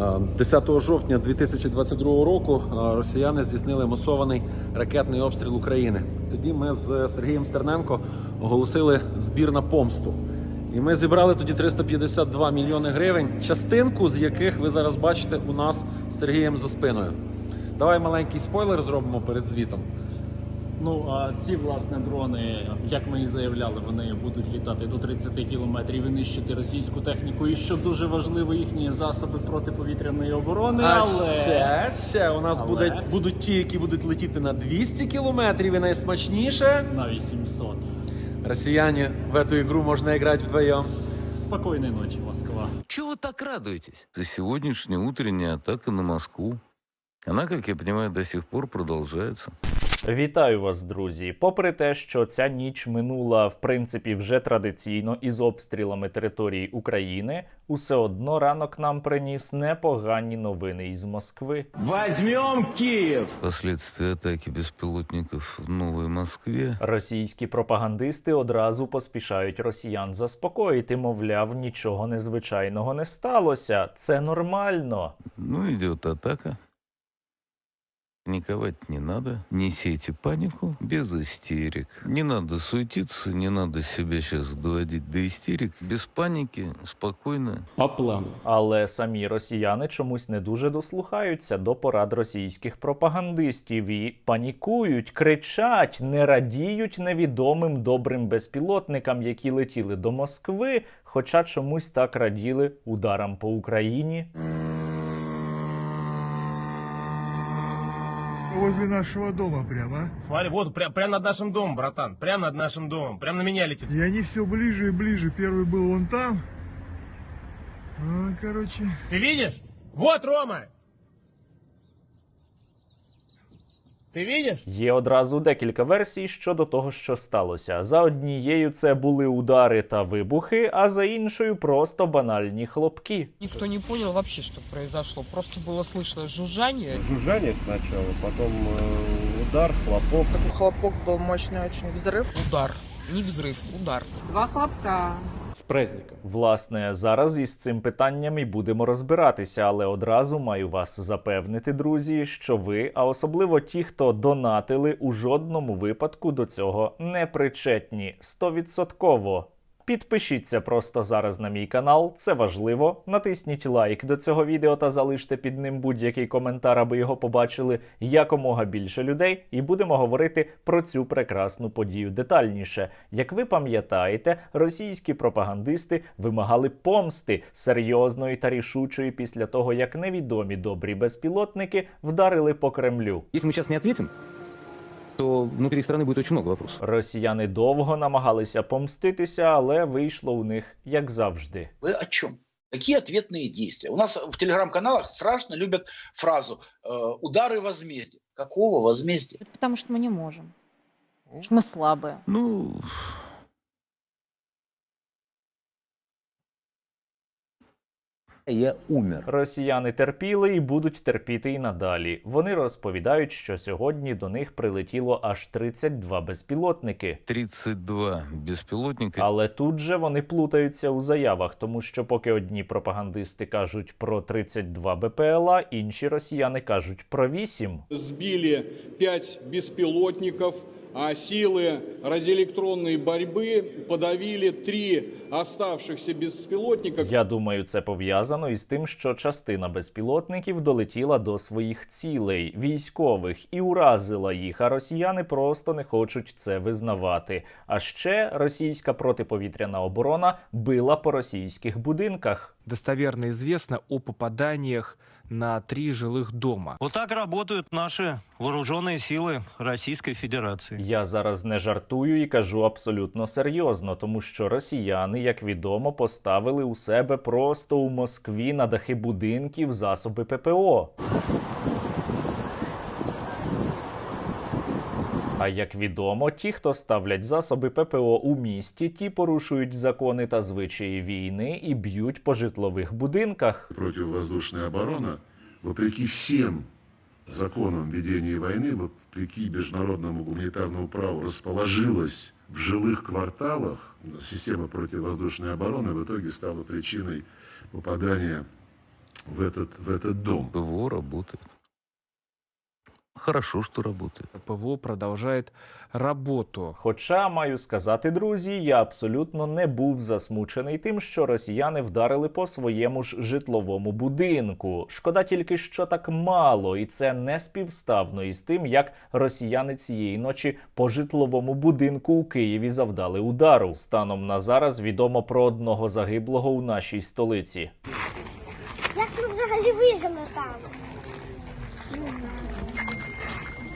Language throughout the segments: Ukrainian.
Е, 10 жовтня 2022 року е, росіяни здійснили масований ракетний обстріл України. Тоді ми з Сергієм Стерненко оголосили збір на помсту. І ми зібрали тоді 352 мільйони гривень, частинку з яких ви зараз бачите у нас з Сергієм за спиною. Давай маленький спойлер зробимо перед звітом. Ну а ці власне дрони, як ми і заявляли, вони будуть літати до 30 кілометрів і нищити російську техніку. І що дуже важливо, їхні засоби протиповітряної оборони. А але ще, ще у нас Але- будуть, будуть ті, які будуть летіти на 200 кілометрів і найсмачніше. на 800. Россияне, в эту игру можно играть вдвоем. Спокійної ночі, Москва. Чего вы так радуетесь? Это сегодняшняя утренняя атака на Москву. Она, как я понимаю, до сих пор продолжается. Вітаю вас, друзі. Попри те, що ця ніч минула в принципі вже традиційно із обстрілами території України, усе одно ранок нам приніс непогані новини із Москви. Возьмем Киев! Последствия атаки беспилотников в Новой Москве. Російські пропагандисти одразу поспішають росіян заспокоїти, мовляв, нічого незвичайного не сталося. Це нормально. Ну, идет атака. Паниковать не надо. Не сейте панику без истерик. Не надо суетиться, не надо себя сейчас доводить до истерик. Без паники, спокойно. По плану. Але самі росіяни чомусь не дуже дослухаються до порад російських пропагандистів і панікують, кричать, не радіють невідомим добрим безпілотникам, які летіли до Москви, хоча чомусь так раділи ударам по Україні. Возле нашего дома прямо, а? Смотри, вот прям, прям над нашим домом, братан. Прям над нашим домом. Прям на меня летит. И они все ближе и ближе. Первый был вон там. А, короче, Ты видишь? Вот, Рома! Ты видишь? Є одразу декілька версій щодо того, що сталося. За однією це були удари та вибухи, а за іншою просто банальні хлопки. Никто не понял вообще, что произошло. Просто было слышно жужжание. жужжание сначала, потом э, удар, хлопок. Хлопок был мощный очень. Взрыв. Удар. Не взрыв, удар. Два хлопка. С праздником. Власне, зараз із цим питанням і будемо розбиратися, але одразу маю вас запевнити, друзі, що ви, а особливо ті, хто донатили, у жодному випадку до цього не причетні. Стовідсотково. Підпишіться просто зараз на мій канал, це важливо. Натисніть лайк до цього відео та залиште під ним будь-який коментар, аби його побачили якомога більше людей, і будемо говорити про цю прекрасну подію детальніше. Як ви пам'ятаєте, російські пропагандисти вимагали помсти серйозної та рішучої після того, як невідомі добрі безпілотники вдарили по Кремлю. Если мы сейчас не ответим, то внутри страны будет очень много вопросов. Росіяни довго намагалися помститися, але вийшло у них як завжди. Вы о чем? Какие ответные действия? У нас в телеграм-каналах страшно любят фразу э, «удары возмездия». Какого возмездия? Потому что мы не можем. Что мы слабые. Ну, я умер. Росіяни терпіли і будуть терпіти і надалі. Вони розповідають, що сьогодні до них прилетіло аж 32 безпілотники. 32 беспилотника. Але тут же вони плутаються у заявах, тому що поки одні пропагандисти кажуть про 32 БПЛА, інші росіяни кажуть про 8. сбили пять беспилотников, а силы радиоэлектронной борьбы подавили три оставшихся беспилотника. Я думаю, це пов'язано із тим, що частина безпілотників долетіла до своїх цілей військових і уразила їх. А росіяни просто не хочуть це визнавати. А ще російська протиповітряна оборона била по російських будинках. Достоверно известно о попаданиях на три жилых дома. Вот так работают наши вооруженные силы Российской Федерации. Я зараз не жартую і кажу абсолютно серйозно, тому що росіяни, як відомо, поставили у себе просто у Москві на дахи будинків засоби ППО. А як відомо, ті, хто ставлять засоби ППО у місті, ті порушують закони та звичаї війни і б'ють по житлових будинках. Противовоздушная оборона, вопреки всем законам ведения войны, вопреки международному гуманитарному праву, расположилась в жилых кварталах. Система противовоздушной обороны в итоге стала причиной попадания в этот, в этот дом. ПВО работает. Хорошо, что работает. ПВО продолжает работу. Хоча маю сказати, друзі, я абсолютно не був засмучений тим, що росіяни вдарили по своєму ж житловому будинку. Шкода тільки, що так мало, і це не співставно із тим, як росіяни цієї ночі по житловому будинку у Києві завдали удару. Станом на зараз відомо про одного загиблого у нашій столиці. Як ми взагалі вижили там?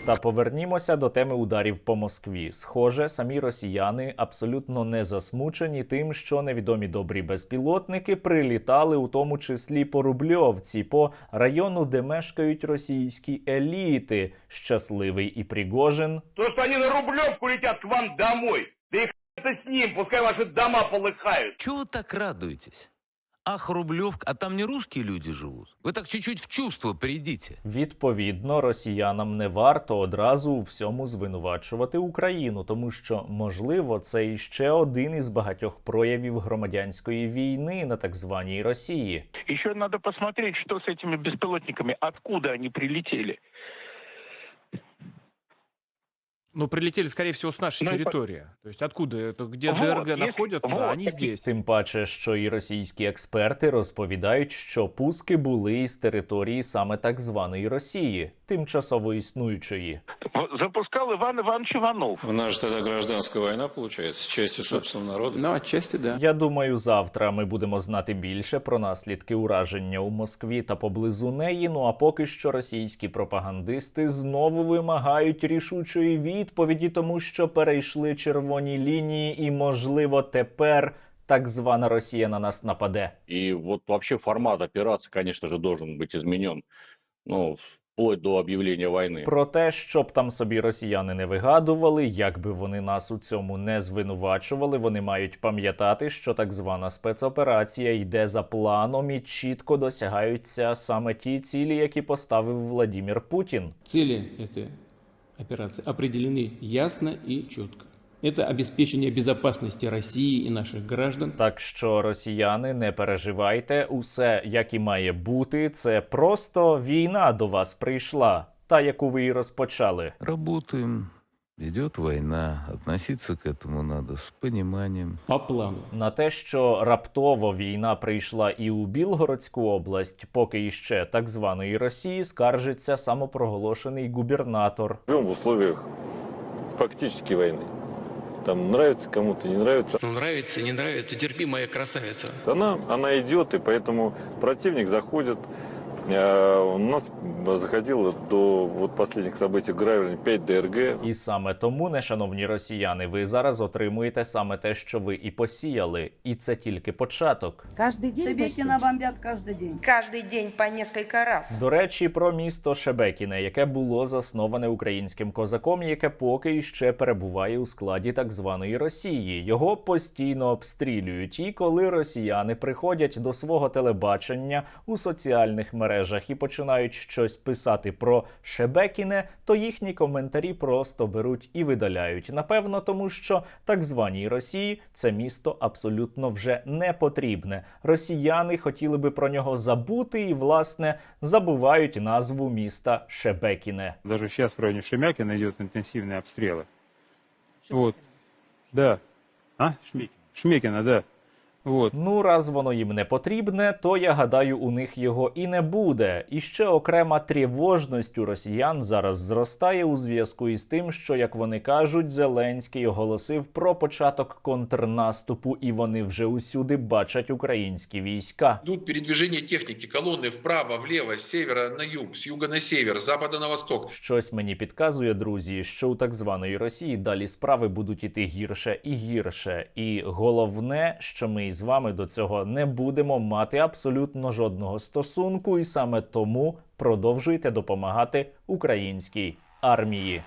Та повернімося до теми ударів по Москві. Схоже, самі росіяни абсолютно не засмучені тим, що невідомі добрі безпілотники прилітали, у тому числі по Рубльовці, по району, де мешкають російські еліти. Щасливий і Пригожин. То, что они на Рублевку летят к вам домой. Да и это с ним, пускай ваши дома полыхают. Чего вы так радуетесь? Ах, Рублевка, а там не русские люди живут? Вы так чуть-чуть в чувство придите. Відповідно, росіянам не варто одразу у всьому звинувачувати Україну, тому що можливо це іще один із багатьох проявів громадянської війни на так званій Росії. Еще надо посмотреть, что с этими беспилотниками, откуда они прилетели. Но прилетели, скорее всего, с нашей Ну территории. То есть откуда? Это где Вот, ДРГ если- находятся, вот, они здесь. Тим паче, що і російські експерти розповідають, що пуски були із території саме так званої Росії, тимчасово існуючої. Запускал Иван Иванович Иванов. У нас же тогда гражданская война получается, с частью собственного народа. Ну, отчасти, да. Я думаю, завтра ми будемо знати більше про наслідки ураження у Москві та поблизу неї. Ну а поки що російські пропагандисти знову вимагають рішучої відповіді, тому що перейшли червоні лінії, і можливо тепер так звана Росія на нас нападе. И вот вообще формат операции, конечно же, должен быть изменен. Ну, вплоть до объявления войны. Про те, щоб там собі росіяни не вигадували, як би вони нас у цьому не звинувачували, вони мають пам'ятати, що так звана спецоперація йде за планом і чітко досягаються саме ті цілі, які поставив Владімір Путін. Цели этой операции определены ясно и четко. Это обеспечение безопасности России и наших граждан. Так що, росіяни, не переживайте, усе як і має бути. Це просто війна до вас прийшла, та яку ви і розпочали. Работаем. Идет война. Относиться к этому надо с пониманием. По плану. На те, що раптово війна прийшла і у Білгородську область, поки іще так званої Росії, скаржиться самопроголошений губернатор. Живем в условиях фактически войны. Там нравится кому-то, не нравится. Ну, нравится, не нравится, терпи, моя красавица. Она, она идет, и поэтому противник заходит. Э, У нас заходило до вот последних событий в Гравеле 5 ДРГ. І саме тому, нешановні росіяни, ви зараз отримуєте саме те, що ви і посіяли, і це тільки початок. Каждый день. Шебекина бомбят каждый день. Каждый день по несколько раз. До речі, про місто Шебекіне, яке було засноване українським козаком, яке поки іще перебуває у складі так званої Росії. Його постійно обстрілюють. І коли росіяни приходять до свого телебачення у соціальних мережах і починають щось писати про Шебекіне, то їхні коментарі просто беруть і видаляють. Напевно, тому що так званій Росії це місто абсолютно вже не потрібне. Росіяни хотіли би про нього забути і, власне, забувають назву міста Шебекіне. Даже сейчас в районе Шемякина идет интенсивные обстрелы. Вот. Да. А? Шмекина, да. Вот. Ну, раз воно їм не потрібне, то я гадаю, у них його і не буде. І ще окрема тривожність у росіян зараз зростає у зв'язку із тим, що, як вони кажуть, Зеленський оголосив про початок контрнаступу, і вони вже усюди бачать українські війська. Идут передвижения техники, колонны вправо, влево, с севера на юг, с юга на север, с запада на восток. Щось мені підказує, друзі, що у так званої Росії далі справи будуть іти гірше і гірше. І головне, що ми із вами до цього не будемо мати абсолютно жодного стосунку, і саме тому продовжуйте допомагати українській армії.